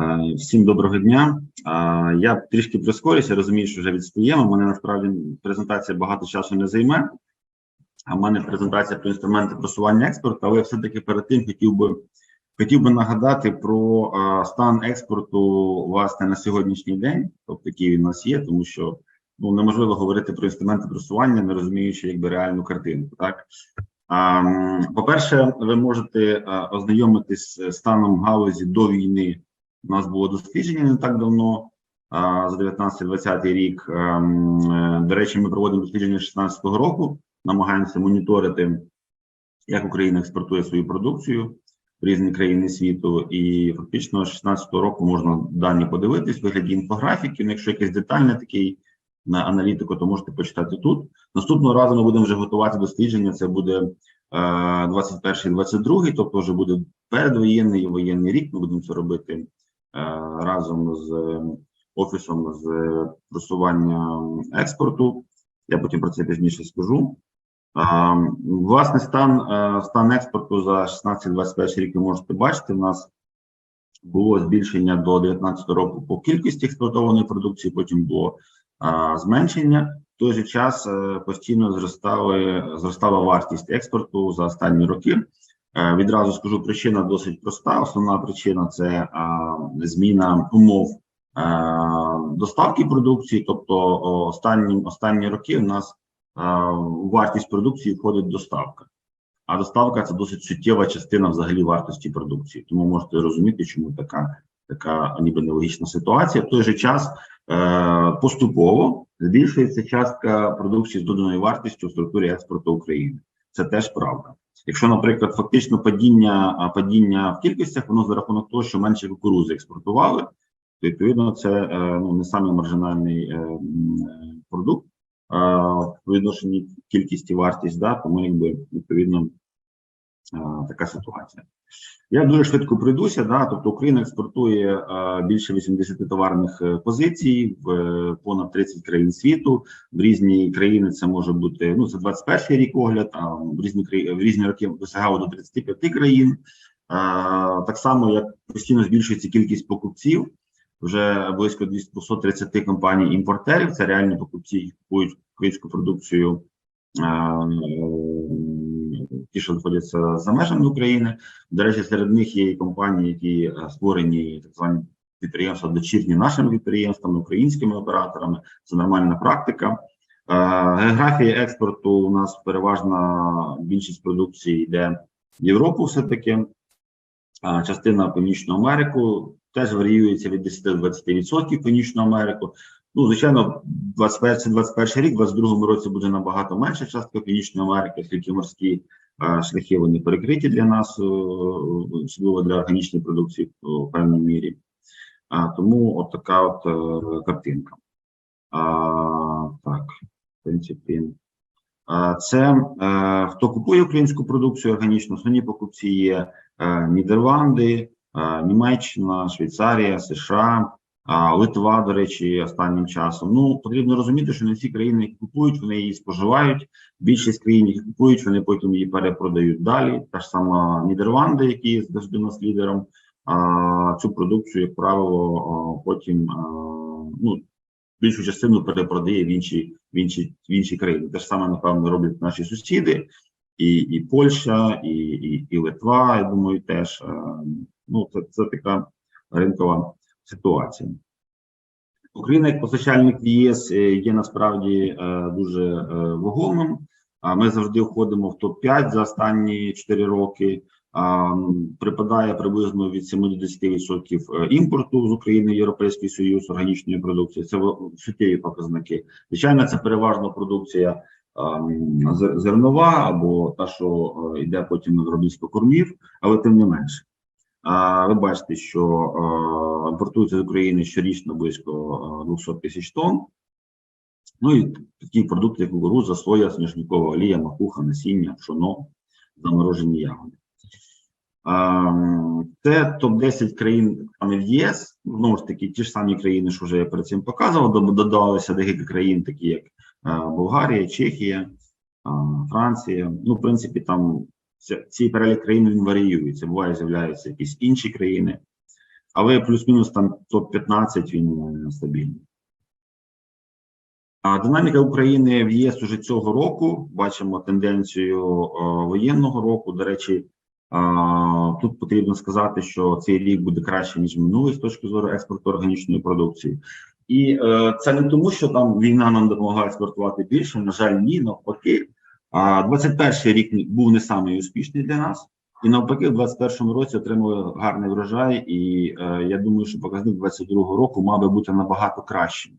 Е, Всім доброго дня. Е, Я трішки прискорюся, розумію, що вже відстаємо. Мене насправді презентація багато часу не займе. А в мене презентація про інструменти просування експорту, але все-таки перед тим хотів би хотів би нагадати про е, стан експорту власне на сьогоднішній день, тобто який він у нас є, тому що ну неможливо говорити про інструменти просування, не розуміючи якби реальну картинку. Так по-перше, ви можете ознайомитись з станом галузі до війни. У нас було дослідження не так давно, за 19-20 рік. Ем, е, До речі, ми проводимо дослідження 16-го року, намагаємося моніторити, як Україна експортує свою продукцію в різні країни світу. І фактично з 16-го року можна дані подивитись вигляді інфографіки. Ну, Якщо якийсь детальний такий на аналітику, то можете почитати тут. Наступного разу ми будемо вже готувати дослідження. Це буде е, 21-22, тобто вже буде передвоєнний і воєнний рік. Ми будемо це робити е, разом з е, офісом з просування експорту. Я потім про це пізніше скажу. Власне, стан, е, стан експорту за 16-21 рік ви можете бачити. У нас було збільшення до 19 року по кількості експортованої продукції, потім було зменшення. В той же час е, постійно зростали, зростала вартість експорту за останні роки. Е, Відразу скажу, причина досить проста. Основна причина це зміна умов доставки продукції. Тобто, останні, останні роки у нас у вартість продукції входить доставка. А доставка це досить суттєва частина взагалі вартості продукції. Тому можете розуміти, чому така така ніби нелогічна ситуація. В той же час е, поступово збільшується частка продукції з доданою вартістю в структурі експорту України. Це теж правда. Якщо, наприклад, фактично падіння падіння в кількостях, воно за рахунок того, що менше кукурузи експортували, то відповідно це е, ну не саме маржинальний е, е, продукт. В відношенні кількість і вартість, да, тому якби відповідно така ситуація. Я дуже швидко пройдуся. Да, тобто Україна експортує е, більше 80 товарних е, позицій в е, понад 30 країн світу. В різні країни це може бути ну це 21 рік огляд. А в різні в різні роки досягало до 35 країн. Е, так само як постійно збільшується кількість покупців. Вже близько 230 компаній імпортерів. Це реальні покупці, які купують українську продукцію. Е, Ті, що знаходяться за межами України, до речі, серед них є і компанії, які е, створені так звані підприємства дочірні нашими підприємствами, українськими операторами. Це нормальна практика. Е, Географія експорту у нас переважна більшість продукції йде в Європу, все таки. Частина Північну Америку теж варіюється від 10 до 20% Північну Америку. Ну, звичайно, 21 21 рік, в 22 році буде набагато менша частка Північної Америки, оскільки морські е, шляхи вони перекриті для нас, е, особливо для органічної продукції в певній мірі. Тому от така от е, картинка. А, так, в принципі. Це е, хто купує українську продукцію органічну, основні покупці є Нідерланди, Німеччина, Швейцарія, США, Литва, до речі, останнім часом. Ну потрібно розуміти, що не всі країни, які купують, вони її споживають. Більшість країн, які купують, вони потім її перепродають далі. Та ж сама Нідерланди, які є завжди нас лідером. Цю продукцію, як правило, потім ну більшу частину перепродає в інші в інші в інші країни. Те ж саме напевно роблять наші сусіди, і, і Польща, і, і, і Литва. Я думаю, теж ну це, це така ринкова ситуація. Україна як постачальник в ЄС е, є насправді е, дуже е, вагомим. Ми завжди входимо в топ 5 за останні 4 роки. Припадає приблизно від 7 до 10% е, імпорту з України в Європейський Союз органічної продукції. Це суттєві показники. Звичайно, це переважно продукція зернова або та, що йде потім на виробництво кормів, але тим не менше. Ви бачите, що імпортується з України щорічно близько е, 200 тисяч тонн. Ну і такі продукти, як кукурудза, соя, соняшникова олія, макуха, насіння, пшоно, заморожені ягоди. Це топ-10 країн в ЄС. Знову ж таки, ті ж самі країни, що вже я перед цим показував, дод- додалися декілька країн, такі як Болгарія, Чехія, Франція. Ну, в принципі, там цей перелік країн він варіюється. Буває, з'являються якісь інші країни. але плюс-мінус там топ-15 він е, стабільний. А динаміка України в ЄС уже цього року. Бачимо тенденцію е, воєнного року. До речі, а, Тут потрібно сказати, що цей рік буде краще ніж минулий з точки зору експорту органічної продукції, і е, це не тому, що там війна нам допомагає експортувати більше. На жаль, ні, навпаки. А 21 рік був не самий успішний для нас, і навпаки, в 21-му році отримали гарний врожай. І е, я думаю, що показник 22-го року мав би бути набагато кращим.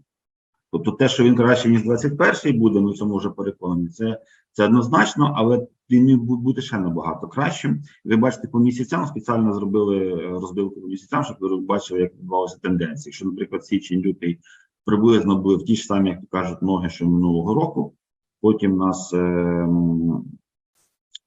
Тобто, те, що він краще ніж 21-й буде, ми в цьому вже переконані. Це це однозначно, але він міг бу- бути ще набагато кращим. Ви бачите, по місяцям спеціально зробили е, розбивку по місяцям, щоб ви бачили, як відбувалися тенденції. Якщо, наприклад, січень, лютий приблизно були в ті ж самі, як кажуть, ноги, що минулого року. Потім у нас е,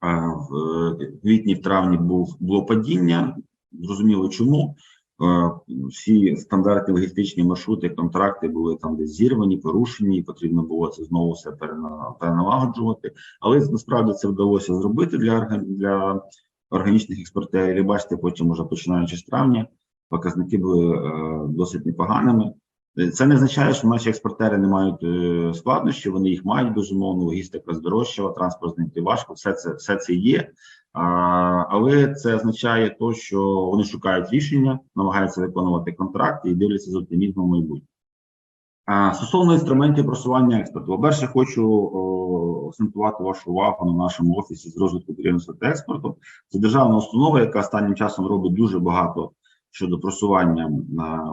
в е, квітні, в травні було падіння. Зрозуміло, чому. Е, Всі стандартні логістичні маршрути, контракти були там десь зірвані, порушені, і потрібно було це знову все перена- переналагоджувати. Але насправді це вдалося зробити для, для органічних експортерів. Бачите, потім, уже починаючи з травня, показники були досить непоганими. Е, Це не означає, що наші експортери не мають е, складнощі, вони їх мають безумовно, логістика здорожчала, транспорт знайти важко, все це, все це є. А, але це означає то, що вони шукають рішення, намагаються виконувати контракти і дивляться з оптимізмом майбутнє. А, стосовно інструментів просування експорту, по-перше, хочу акцентувати вашу увагу на нашому офісі з розвитку підприємства та експорту. Це державна установа, яка останнім часом робить дуже багато щодо просування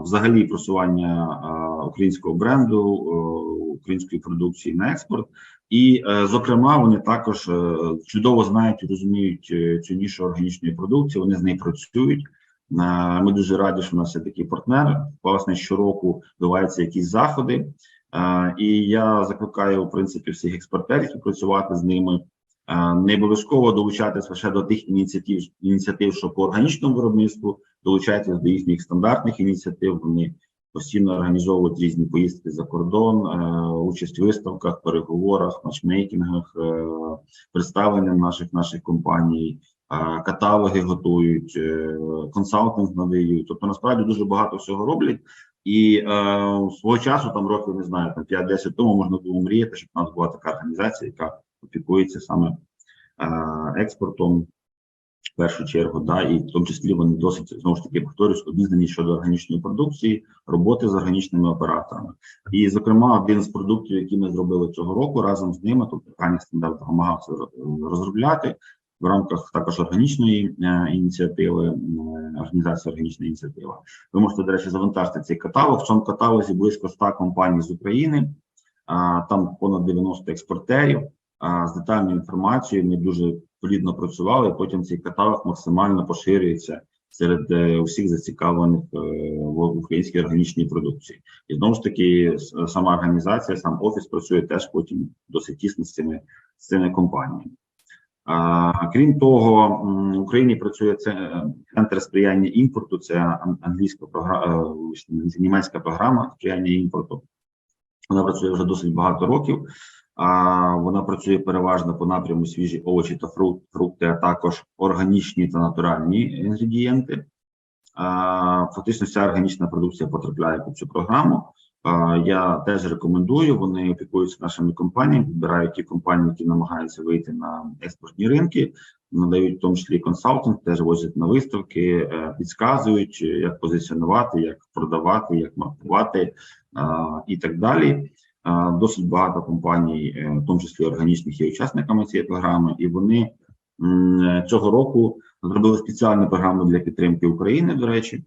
взагалі просування українського бренду, української продукції на експорт. І, е, зокрема, вони також е, чудово знають і розуміють е, цю нішу органічної продукції. Вони з нею працюють. Ми дуже раді, що в нас є такий партнер. Власне, щороку відбуваються якісь заходи. І я закликаю, в принципі, всіх експортерів співпрацювати з ними. Не обов'язково долучатися лише до тих ініціатив, ініціатив, що по органічному виробництву, долучайтесь до їхніх стандартних ініціатив. Вони постійно організовують різні поїздки за кордон, е, участь в виставках, переговорах, матчмейкінгах, е, представлення наших наших компаній, каталоги готують, е, консалтинг надають. Тобто насправді дуже багато всього роблять. І е, свого часу, там років не знаю, там 5-10 тому можна було мріяти, щоб у нас була така організація, яка опікується саме е, експортом в першу чергу, да, і в тому числі вони досить знову ж таки повторюсь, обізнані щодо органічної продукції, роботи з органічними операторами. І, зокрема, один з продуктів, які ми зробили цього року разом з ними, тобто Кані стандарт допомагав це розробляти в рамках також органічної е, ініціативи, організації органічна ініціатива. Ви можете, до речі, завантажити цей каталог. В цьому каталозі близько 100 компаній з України, там понад 90 експортерів. З детальною інформацією ми дуже плідно працювали. і Потім цей каталог максимально поширюється серед е, усіх зацікавлених е, в українській органічній продукції. І знову ж таки, сама організація, сам офіс працює теж потім досить тісно з цими, з цими компаніями. Крім того, в Україні працює е, центр сприяння імпорту. Це англійська програма, німецька програма сприяння імпорту. Вона працює вже досить багато років. А вона працює переважно по напряму свіжі овочі та фрукт, фрукти, а також органічні та натуральні інгредієнти. Фактично, вся органічна продукція потрапляє під цю програму. Я теж рекомендую. Вони опікуються нашими компаніями, підбирають ті компанії, які намагаються вийти на експортні ринки, надають в тому числі консалтинг, теж возять на виставки, е, підказують, як позиціонувати, як продавати, як маркувати і так далі. Досить багато компаній, е, в тому числі органічних, є учасниками цієї програми, і вони е, цього року зробили спеціальну програму для підтримки України. До речі,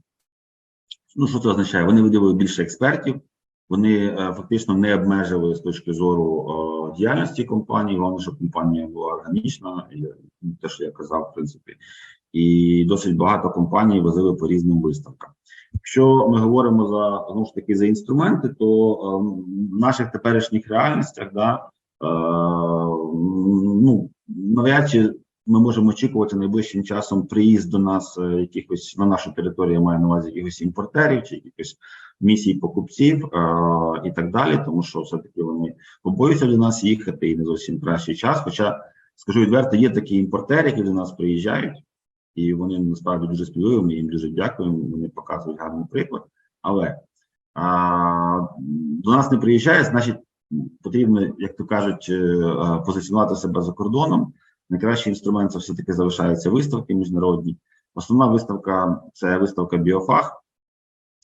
ну що це означає? Вони виділили більше експертів. Вони е, фактично не обмежили з точки зору діяльності компанії. Головне, щоб компанія була органічна, і те, що я казав, в принципі, і досить багато компаній возили по різним виставкам. Якщо ми говоримо за знову ж таки за інструменти, то е, в наших теперішніх реальностях, да, е, ну навряд чи ми можемо очікувати найближчим часом приїзд до нас е, якихось на нашу територію, я маю на увазі якихось імпортерів чи якихось місій покупців е, і так далі, тому що все-таки вони побоюються до нас їхати і не зовсім кращий час. Хоча скажу відверто, є такі імпортери, які до нас приїжджають. І вони насправді дуже сміливі, ми їм дуже дякуємо, вони показують гарний приклад. Але а, до нас не приїжджає, значить, потрібно, як то кажуть, е, позиціонувати себе за кордоном. Найкращий інструмент це все-таки залишаються виставки міжнародні. Основна виставка це виставка Біофах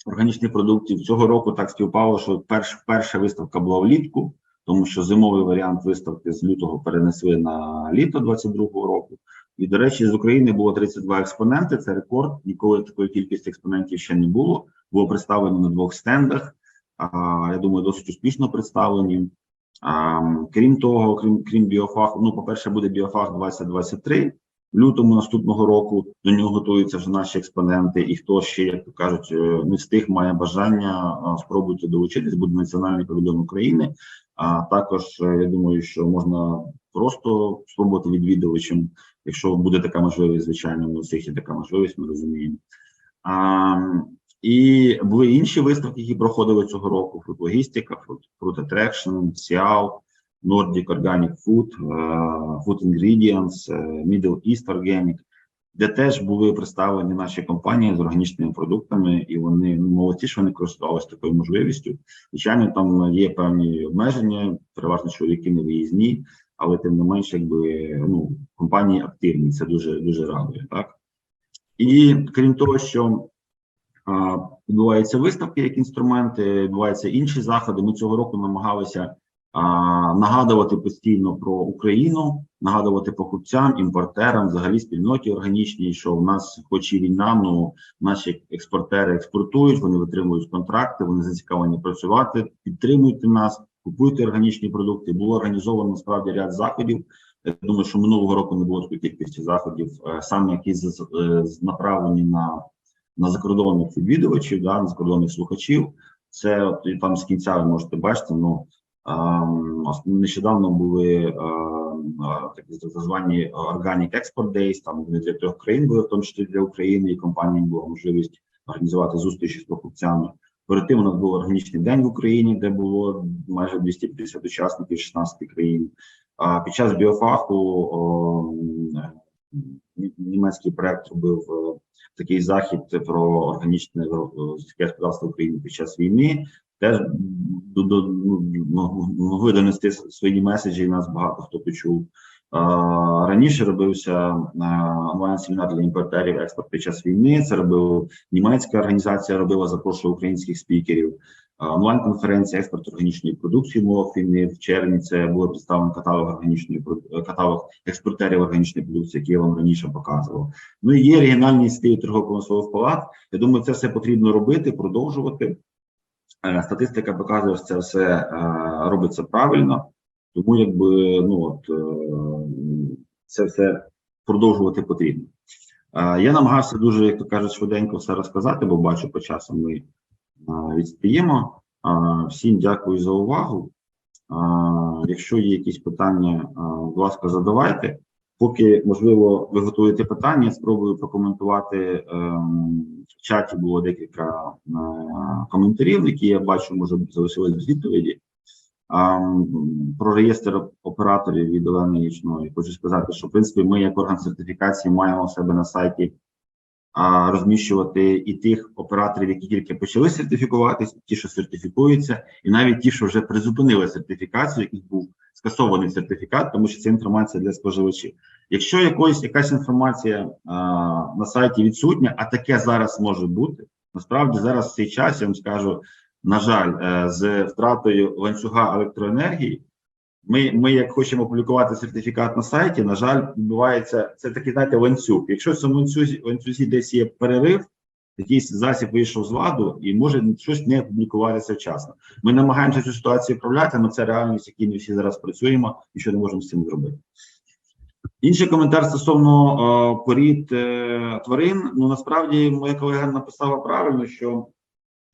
органічних продуктів. Цього року так співпало, що перш, перша виставка була влітку, тому що зимовий варіант виставки з лютого перенесли на літо 22-го року. І, до речі, з України було 32 експоненти. Це рекорд. Ніколи такої кількості експонентів ще не було. Було представлено на двох стендах. А, я думаю, досить успішно представлені. А, крім того, крім крім біофаху, ну, по-перше, буде біофах 2023. В лютому наступного року до нього готуються вже наші експоненти, і хто ще, як то кажуть, е, не встиг, має бажання, а, спробуйте долучитись, буде національний павільйон України. А також е, я думаю, що можна просто спробувати відвідувачем, якщо буде така можливість, звичайно, у всіх є така можливість, ми розуміємо. А, і були інші виставки, які проходили цього року: Food Logistica, Food, Fruit Attraction, Ciao, Nordic Organic Food, е, Food Ingredients, е, Middle East Organic, де теж були представлені наші компанії з органічними продуктами, і вони ну, молодці, що вони користувалися такою можливістю. Звичайно, там є певні обмеження, переважно чоловіки не виїзні, але тим не менш, якби ну компанії активні, це дуже дуже радує, так і крім того, що а, відбуваються виставки як інструменти, відбуваються інші заходи. Ми цього року намагалися а, нагадувати постійно про Україну, нагадувати покупцям, імпортерам, взагалі спільноті органічній, що в нас, хоч і війна, ну наші експортери експортують, вони витримують контракти, вони зацікавлені працювати, підтримуйте нас, купуйте органічні продукти. Було організовано насправді ряд заходів. Я думаю, що минулого року не було такої кількості заходів, е, саме які е, направлені на, на закордонних відвідувачів, да, на закордонних слухачів. Це от і там з кінця ви можете бачити. Ну нещодавно були такі так звані Organic Export Days, Там вони для трьох країн були, в тому числі для України, і компанії була можливість організувати зустрічі з покупцями. Перед тим у нас був органічний день в Україні, де було майже 250 учасників 16 країн. А під час біофаху о, німецький проект робив такий захід про органічне сільське господарство України під час війни. Теж до, до, ну, мог- могли донести свої меседжі, і нас багато хто почув. Раніше робився онлайн семінар для імпортерів експорт під час війни. Це робив німецька організація, робила запрошувала українських спікерів. Онлайн-конференція експорт органічної продукції мов війни в червні. Це було представлено каталог органічної каталог експортерів органічної продукції, який я вам раніше показував. Ну і є регіональні ініціативи торгово-промислових палат. Я думаю, це все потрібно робити, продовжувати. Е, Статистика показує, що це все е, робиться правильно, тому якби ну от е, це все продовжувати потрібно. Я намагався дуже, як то кажуть, швиденько все розказати, бо бачу по часу ми відстаємо. Всім дякую за увагу. Якщо є якісь питання, будь ласка, задавайте. Поки можливо ви готуєте питання, спробую прокоментувати. ем, В чаті було декілька е, коментарів, які я бачу, може залишились без відповіді. Про реєстр операторів від Олени Ячної хочу сказати, що в принципі ми, як орган сертифікації, маємо у себе на сайті розміщувати і тих операторів, які тільки почали сертифікуватись, ті, що сертифікуються, і навіть ті, що вже призупинили сертифікацію, яких був скасований сертифікат, тому що це інформація для споживачів. Якщо якоїсь якась інформація а, на сайті відсутня, а таке зараз може бути, насправді зараз в цей час я вам скажу, на жаль, е, з втратою ланцюга електроенергії. Ми, ми, як хочемо публікувати сертифікат на сайті, на жаль, відбувається це такий, знаєте, ланцюг. Якщо в цьому ланцюзі, ланцюзі десь є перерив, якийсь засіб вийшов з ладу і може щось не публікуватися вчасно. Ми намагаємося цю ситуацію вправляти, але це реальність, якій ми всі зараз працюємо і що не можемо з цим зробити. Інший коментар стосовно е, порід е, тварин. Ну насправді моя колега написала правильно, що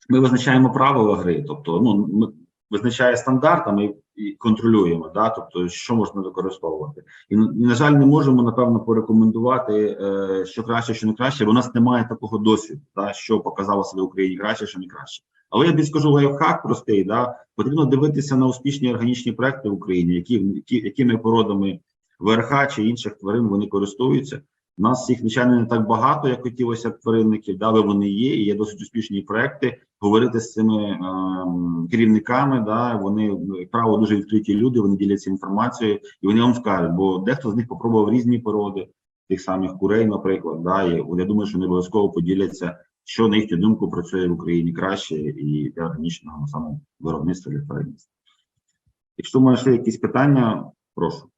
ми визначаємо правила гри, тобто ну ми визначає стандарт, а ми і контролюємо, да, тобто що можна використовувати. І на- жаль, не можемо напевно порекомендувати, е, що краще, що не краще, бо у нас немає такого досвіду, да, що показало себе Україні краще, що не краще. Але я тобі скажу лайфхак простий, да, потрібно дивитися на успішні органічні проекти в Україні, які, які якими породами ВРХ чи інших тварин вони користуються. У нас їх, звичайно, не так багато, як хотілося б тваринників, але вони є, і є досить успішні проекти. Говорити з цими ем, керівниками, да, вони, як правило, дуже відкриті люди, вони діляться інформацією, і вони вам скажуть, бо дехто з них попробував різні породи, тих самих курей, наприклад, да, і я думаю, що вони обов'язково поділяться, що на їхню думку працює в Україні краще і для органічного саме виробництва для тваринництва. Якщо маєш якісь питання, прошу.